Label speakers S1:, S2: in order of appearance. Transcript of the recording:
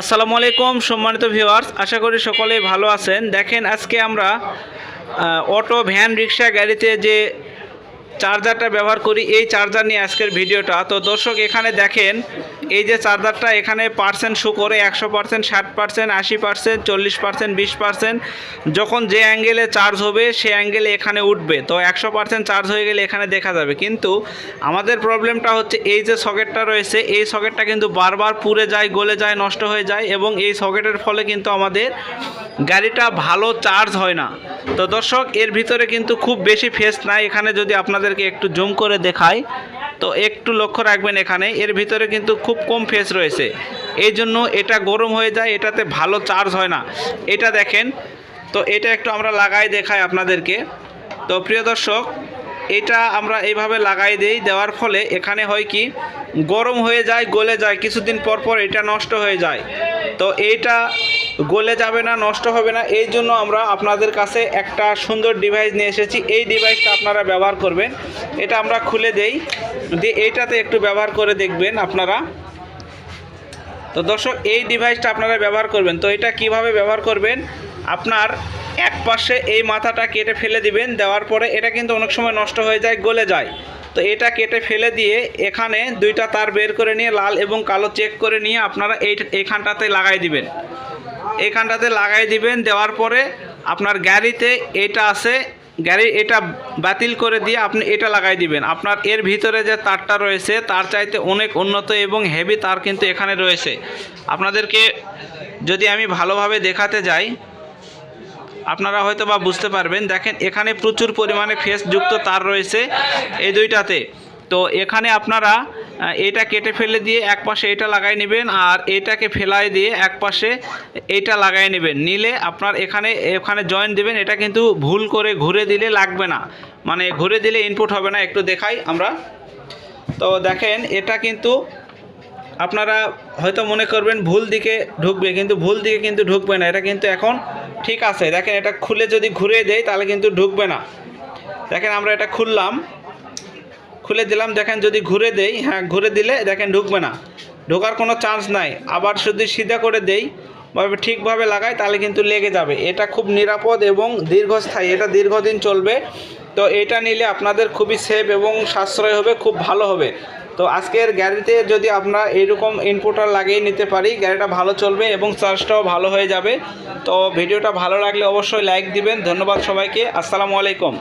S1: আসসালামু আলাইকুম, সম্মানিত ভিউয়ার্স, আশা করি সকলেই ভালো আছেন। দেখেন, আজকে আমরা অটো, ভ্যান, রিক্সা, গাড়িতে যে চার্জারটা ব্যবহার করি, এই চার্জার নিয়ে আজকের ভিডিওটা। তো দর্শক, এখানে দেখেন, এই যে চার্জারটা এখানে পার্সেন্ট শো করে, একশো পার্সেন্ট ষাট পার্সেন্ট আশি পার্সেন্ট চল্লিশ পার্সেন্ট বিশ পার্সেন্ট যখন যে অ্যাঙ্গেলে চার্জ হবে, সে অ্যাঙ্গেলে এখানে উঠবে। তো একশো পার্সেন্ট চার্জ হয়ে গেলে এখানে দেখা যাবে। কিন্তু আমাদের প্রবলেমটা হচ্ছে, এই যে সকেটটা রয়েছে, এই সকেটটা কিন্তু বারবার পুড়ে যায়, গলে যায়, নষ্ট হয়ে যায় এবং এই সকেটের ফলে কিন্তু আমাদের গাড়িটা ভালো চার্জ হয় না। তো দর্শক, এর ভিতরে কিন্তু খুব বেশি ফেস নাই। এখানে যদি আপনাদেরকে একটু জুম করে দেখাই, তো একটু লক্ষ্য রাখবেন এখানে, এর ভিতরে কিন্তু খুব কম ফেস রয়েছে। এই জন্য এটা গরম হয়ে যায়, এটাতে ভালো চার্জ হয় না। এটা দেখেন, তো এটা একটু আমরা লাগাই দেখাই আপনাদেরকে। তো প্রিয় দর্শক, এটা আমরা এইভাবে লাগাই দেই, দেওয়ার ফলে এখানে হয় কি, গরম হয়ে যায়, গলে যায়, কিছুদিন পর পর এটা নষ্ট হয়ে যায়। তো এইটা গলে যাবে না, নষ্ট হবে না। এই জন্য আমরা আপনাদের কাছে একটা সুন্দর ডিভাইস নিয়ে এসেছি। এই ডিভাইসটা আপনারা ব্যবহার করবেন। এটা আমরা খুলে দেই। দিয়ে এইটাতে একটু ব্যবহার করে দেখবেন আপনারা। তো দর্শক, এই ডিভাইসটা আপনারা ব্যবহার করবেন। তো এটা কীভাবে ব্যবহার করবেন? আপনার এক পাশে এই মাথাটা কেটে ফেলে দিবেন, দেওয়ার পরে এটা কিন্তু অনেক সময় নষ্ট হয়ে যায়, গলে যায়। তো এটা কেটে ফেলে দিয়ে এখানে দুইটা তার বের করে নিয়ে লাল এবং কালো চেক করে নিয়ে আপনারা এই এখানটাতে লাগাই দিবেন। এখানটাতে লাগাই দিবেন, দেওয়ার পরে আপনার গাড়িতে এটা আছে গাড়ি এটা বাতিল করে দিয়ে আপনি এটা লাগাই দিবেন। আপনার এর ভিতরে যে তারটা রয়েছে, তার চাইতে অনেক উন্নত এবং হেভি তার কিন্তু এখানে রয়েছে। আপনাদেরকে যদি আমি ভালোভাবে দেখাতে যাই আপনারা হয়তো বা বুঝতে পারবেন। দেখেন, এখানে প্রচুর পরিমাণে ফেসযুক্ত তার রয়েছে এই দুইটাতে। তো এখানে আপনারা এটা কেটে ফেলে দিয়ে এক পাশে এটা লাগাই নেবেন আর এটাকে ফেলাই দিয়ে এক পাশে এটা লাগাই নেবেন। নিলে আপনার এখানে এখানে জয়েন দিবেন, এটা কিন্তু ভুল করে ঘুরে দিলে লাগবে না। মানে ঘুরে দিলে ইনপুট হবে না, একটু দেখাই আমরা। তো দেখেন, এটা কিন্তু আপনারা হয়তো মনে করবেন ভুল দিকে ঢুকবে, কিন্তু ভুল দিকে কিন্তু ঢুকবে না। এটা কিন্তু এখন ঠিক আছে, দেখেন এটা খুলে যদি ঘুরে দেয় তাহলে কিন্তু ঢুকবে না। দেখেন আমরা এটা খুললাম, খুলে দিলাম, দেখেন যদি ঘুরে দেই হ্যাঁ ঘুরে দিলে দেখেন ঢুকবে না। ঢোকার কোনো চান্স নাই, আবার যদি সিধা করে দেই বা ঠিকভাবে লাগাই, তাহলে কিন্তু লেগে যাবে। এটা খুব নিরাপদ এবং দীর্ঘস্থায়ী, এটা দীর্ঘদিন চলবে। তো এটা নিলে আপনাদের খুবই সেফ এবং সাশ্রয় হবে, খুব ভালো হবে। তো আজকের গ্যারিতে যদি আমরা এইরকম ইনপুটার লাগিয়ে নিতে পারি গ্যারিটা ভালো চলবে এবং চার্জটাও ভালো হয়ে যাবে। তো ভিডিওটা ভালো লাগলে অবশ্যই লাইক দিবেন। ধন্যবাদ সবাইকে। আসসালামু আলাইকুম।